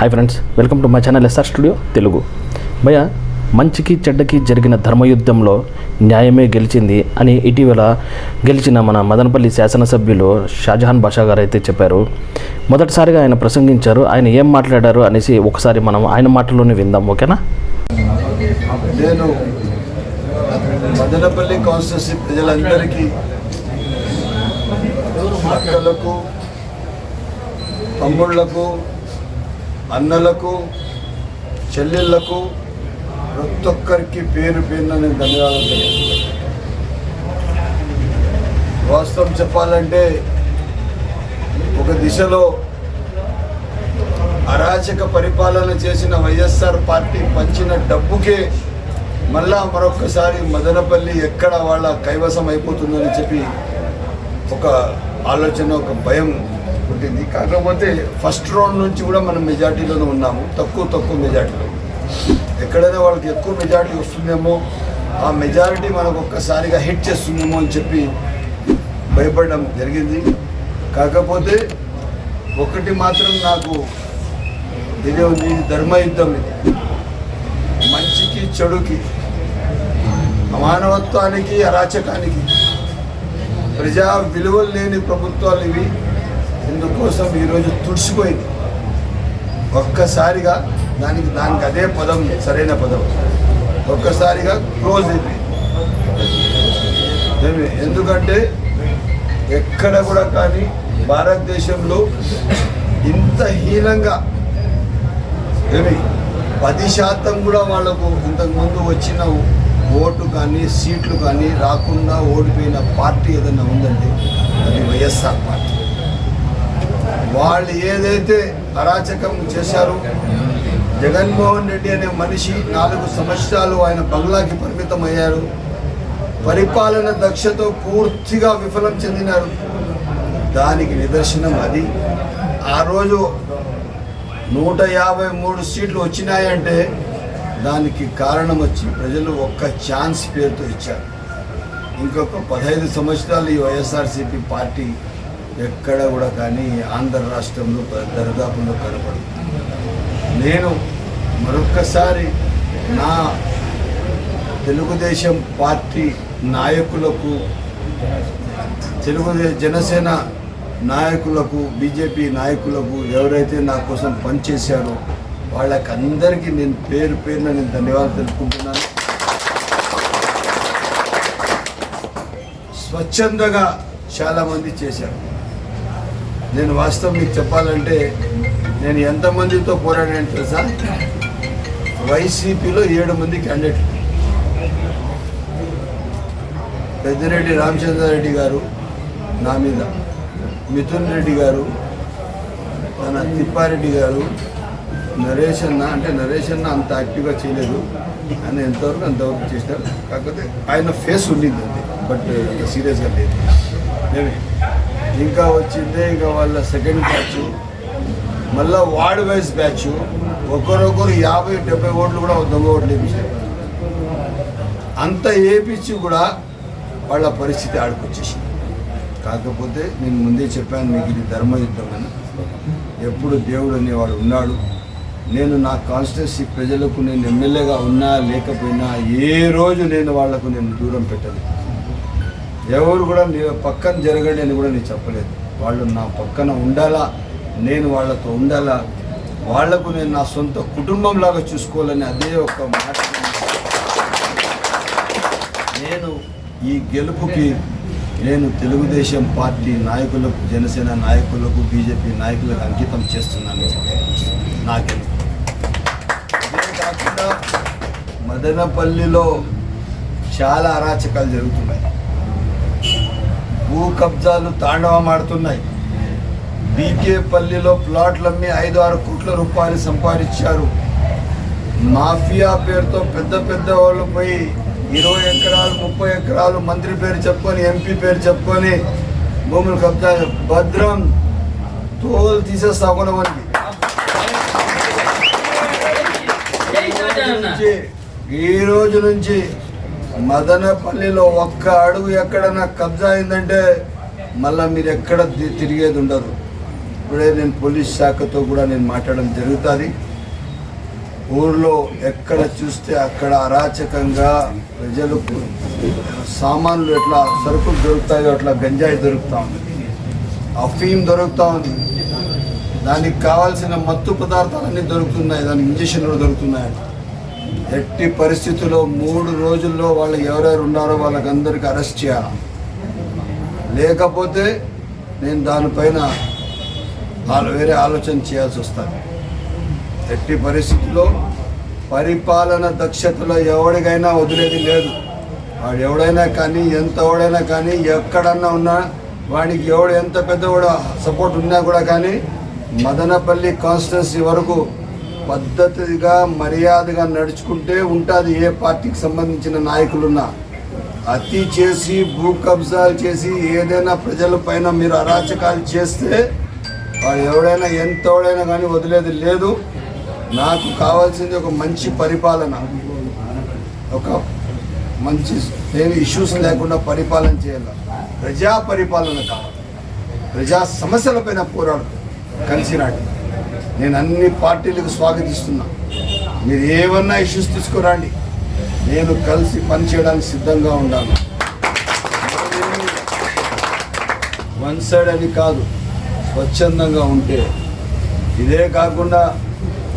Hi friends welcome to my channel SR studio Telugu భయ మంచికి చెడ్డకి జరిగిన ధర్మయుద్ధంలో న్యాయమే గెలిచింది అని ఇటీవల గెలిచిన మన మదనపల్లి శాసనసభ్యులు షాజహాన్ బాషా గారు అయితే చెప్పారు. మొదటిసారిగా ఆయన ప్రసంగించారు. ఆయన ఏం మాట్లాడారు అనేసి ఒకసారి మనం ఆయన మాటల్లోనే విందాం ఓకేనా? నేను మదనపల్లి కాన్స్టిట్యూన్సీ ప్రజలందరికీ అక్కలకు తమ్ముళ్ళకు అన్నలకు చెల్లెళ్ళకు ప్రతి ఒక్కరికి పేరు పేరున నేను ధన్యవాదాలు తెలియజేస్తున్నాను. వాస్తవం చెప్పాలంటే ఒక దిశలో అరాచక పరిపాలన చేసిన వైఎస్ఆర్ పార్టీ పంచిన డబ్బుకే మళ్ళా మరొకసారి మదనపల్లి ఎక్కడ వాళ్ళ కైవసం అయిపోతుందని చెప్పి ఒక ఆలోచన ఒక భయం పుట్టింది. కాకపోతే ఫస్ట్ రౌండ్ నుంచి కూడా మనం మెజార్టీలోనే ఉన్నాము. తక్కువ తక్కువ మెజార్టీలో. ఎక్కడైనా వాళ్ళకి ఎక్కువ మెజార్టీ వస్తుందేమో ఆ మెజారిటీ మనకు ఒక్కసారిగా హిట్ చేస్తుందేమో అని చెప్పి భయపడడం జరిగింది. కాకపోతే ఒకటి మాత్రం నాకు ఇదే ఉంది ధర్మయుద్ధం ఇది. మంచికి చెడుకి మానవత్వానికి అరాచకానికి ప్రజా విలువలు లేని ప్రభుత్వాలు ఇవి. ఇందుకోసం ఈరోజు తుడిసిపోయింది ఒక్కసారిగా దానికి దానికి అదే పదం సరైన పదం. ఒక్కసారిగా క్లోజ్ అయిపోయింది. ఎందుకంటే ఎక్కడ కూడా కానీ భారతదేశంలో ఇంత హీనంగా ఏమి పది శాతం కూడా వాళ్ళకు ఇంతకుముందు వచ్చిన ఓటు కానీ సీట్లు కానీ రాకుండా ఓడిపోయిన పార్టీ ఏదైనా ఉందంటే అది వైఎస్ఆర్ పార్టీ. వాళ్ళు ఏదైతే అరాచకం చేశారో జగన్మోహన్ రెడ్డి అనే మనిషి నాలుగు సంవత్సరాలు ఆయన బంగ్లాకి పరిమితం అయ్యారు. పరిపాలన దక్షతో పూర్తిగా విఫలం చెందినారు. దానికి నిదర్శనం అది. ఆ రోజు నూట యాభై మూడు సీట్లు వచ్చినాయంటే దానికి కారణం వచ్చి ప్రజలు ఒక్క ఛాన్స్ పేరుతో ఇచ్చారు. ఇంకొక పదహైదు సంవత్సరాలు ఈ వైఎస్ఆర్సీపీ పార్టీ ఎక్కడ కూడా కానీ ఆంధ్ర రాష్ట్రంలో దరిదాపుల్లో కనపడదు. నేను మరొక్కసారి నా తెలుగుదేశం పార్టీ నాయకులకు తెలుగు జనసేన నాయకులకు బీజేపీ నాయకులకు ఎవరైతే నా కోసం పనిచేశారో వాళ్ళకి అందరికీ నేను పేరు పేరున నేను ధన్యవాదాలు తెలుపుకుంటున్నాను. స్వచ్ఛందగా చాలామంది చేశారు. నేను వాస్తవం మీకు చెప్పాలంటే నేను ఎంతమందితో పోరాడాను తెలుసా? వైసీపీలో ఏడు మంది క్యాండిడేట్లు పెద్దిరెడ్డి రామచంద్రారెడ్డి గారు నా మీద మిథున్ రెడ్డి గారు తన తిప్పారెడ్డి గారు నరేష్ అన్న అంటే నరేష్ అన్న అంత యాక్టివ్గా చేయలేదు. అని ఎంతవరకు అంతవరకు చేసినారు కాకపోతే ఆయన ఫేస్ ఉండింది అంతే బట్ సీరియస్గా లేదు. ఏమి? ఇంకా వచ్చిందే ఇంకా వాళ్ళ సెకండ్ బ్యాచ్ మళ్ళా వార్డ్ వైజ్ బ్యాచ్ ఒకరొకరు యాభై డెబ్బై ఓట్లు కూడా దొంగ ఓట్లు వేయించారు అంత వేపించి కూడా వాళ్ళ పరిస్థితి ఆడుకొచ్చేసింది కాకపోతే నేను ముందే చెప్పాను మీకు ఇది ధర్మయుద్ధం అని. ఎప్పుడు దేవుడు అనేవాడు ఉన్నాడు. నేను నా కాన్స్టిట్యూన్సీ ప్రజలకు నేను ఎమ్మెల్యేగా ఉన్నా లేకపోయినా ఏ రోజు నేను వాళ్ళకు నేను దూరం పెట్టలేదు. ఎవరు కూడా నీ పక్కన జరగండి అని కూడా నేను చెప్పలేదు. వాళ్ళు నా పక్కన ఉండాలా నేను వాళ్ళతో ఉండాలా వాళ్ళకు నేను నా సొంత కుటుంబంలాగా చూసుకోవాలని అదే ఒక మాట. నేను ఈ గెలుపుకి నేను తెలుగుదేశం పార్టీ నాయకులకు జనసేన నాయకులకు బీజేపీ నాయకులకు అంకితం చేస్తున్నాను. నా గెలుపు. కాకుండా మదనపల్లిలో చాలా అరాచకాలు జరుగుతున్నాయి. భూ కబ్జాలు తాండవమాడుతున్నాయి బీకేపల్లిలో ప్లాట్లమ్మి ఐదు ఆరు కోట్ల రూపాయలు సంపాదించారు. మాఫియా పేరుతో పెద్ద పెద్ద వాళ్ళు పోయి ఇరవై ఎకరాలు ముప్పై ఎకరాలు మంత్రి పేరు చెప్పుకొని ఎంపీ పేరు చెప్పుకొని భూములు కబ్జా భద్రం తోలు తీసేస్తా కూడా మనకి ఈ రోజు నుంచి మదనపల్లిలో ఒక్క అడుగు ఎక్కడన్నా కబ్జా అయిందంటే మళ్ళా మీరు ఎక్కడ తిరిగేది ఉండదు. ఇప్పుడే నేను పోలీస్ శాఖతో కూడా నేను మాట్లాడడం జరుగుతుంది. ఊర్లో ఎక్కడ చూస్తే అక్కడ అరాచకంగా ప్రజలకు సామాన్లు ఎట్లా సరుకులు దొరుకుతాయో అట్లా గంజాయి దొరుకుతా ఉంది. అఫీమ్ దొరుకుతూ ఉంది. దానికి కావాల్సిన మత్తు పదార్థాలన్నీ దొరుకుతున్నాయి. దానికి ఇంజక్షన్లు దొరుకుతున్నాయి. ఎట్టి పరిస్థితుల్లో మూడు రోజుల్లో వాళ్ళు ఎవరెవరు ఉన్నారో వాళ్ళకందరికీ అరెస్ట్ చేయాలి? లేకపోతే నేను దానిపైన వాళ్ళు వేరే ఆలోచన చేయాల్సి వస్తుంది. ఎట్టి పరిస్థితుల్లో పరిపాలన దక్షతలో ఎవరికైనా వదిలేది లేదు. వాడు ఎవడైనా కానీ ఎంత ఎవడైనా కానీ ఎక్కడన్నా ఉన్నా వాడికి ఎవడు ఎంత పెద్దవాడు సపోర్ట్ ఉన్నా కూడా కానీ మదనపల్లి కాన్స్టిట్యున్సీ వరకు పద్ధతిగా మర్యాదగా నడుచుకుంటే ఉంటుంది ఏ పార్టీకి సంబంధించిన నాయకులున్నా. అతి చేసి భూ కబ్జాలు చేసి ఏదైనా ప్రజల పైన మీరు అరాచకాలు చేస్తే ఎవడైనా ఎంత కానీ వదిలేది లేదు. నాకు కావాల్సింది ఒక మంచి పరిపాలన. ఒక మంచి ఏమి ఇష్యూస్ లేకుండా పరిపాలన చేయాలి? ప్రజా పరిపాలన కావాలి. ప్రజా సమస్యలపైన పోరాడు. కలిసి కలిసినాటి నేను అన్ని పార్టీలకు స్వాగతిస్తున్నా. మీరు ఏమన్నా ఇష్యూస్ తీసుకురండి. నేను కలిసి పనిచేయడానికి సిద్ధంగా ఉన్నాను. వన్ సైడ్ అని కాదు స్వచ్ఛందంగా ఉంటే. ఇదే కాకుండా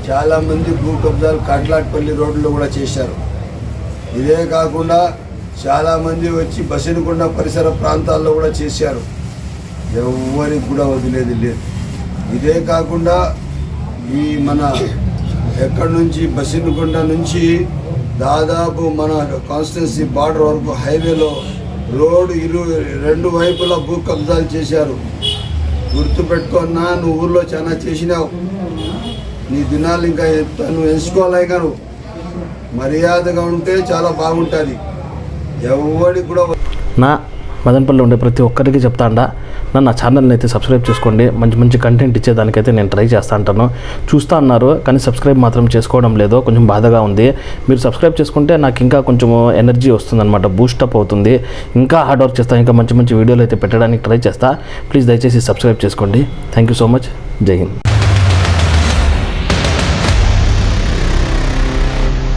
చాలామంది భూ కబ్జాలు కాట్లాట్పల్లి రోడ్లో కూడా చేశారు. ఇదే కాకుండా చాలామంది వచ్చి బసినకొండ పరిసర ప్రాంతాల్లో కూడా చేశారు. ఎవరికి కూడా వదిలేది లేదు. ఇదే కాకుండా ఈ మన ఎక్కడి నుంచి బసినకొండ నుంచి దాదాపు మన కాన్స్టిట్యున్సీ బార్డర్ వరకు హైవేలో రోడ్డు ఇరు రెండు వైపులా భూ కబ్జాలు చేశారు. గుర్తుపెట్టుకున్నా నువ్వు ఊర్లో చాలా చేసినావు. నీ దినాలు ఇంకా నువ్వు ఎంచుకోవాలి కాను మర్యాదగా ఉంటే చాలా బాగుంటుంది. ఎవరికి కూడా నా మదనపల్లి ఉండే ప్రతి ఒక్కరికి చెప్తాండా నన్ను నా ఛానల్ని అయితే సబ్స్క్రైబ్ చేసుకోండి. మంచి మంచి కంటెంట్ ఇచ్చేదానికైతే నేను ట్రై చేస్తా అంటాను. చూస్తా అన్నారు కానీ సబ్స్క్రైబ్ మాత్రం చేసుకోవడం లేదు. కొంచెం బాధగా ఉంది. మీరు సబ్స్క్రైబ్ చేసుకుంటే నాకు ఇంకా కొంచెం ఎనర్జీ వస్తుందన్నమాట. బూస్టప్ అవుతుంది. ఇంకా హార్డ్ వర్క్ చేస్తా. ఇంకా మంచి మంచి వీడియోలు అయితే పెట్టడానికి ట్రై చేస్తా. ప్లీజ్ దయచేసి సబ్స్క్రైబ్ చేసుకోండి. థ్యాంక్ యూ సో మచ్ జై హింద్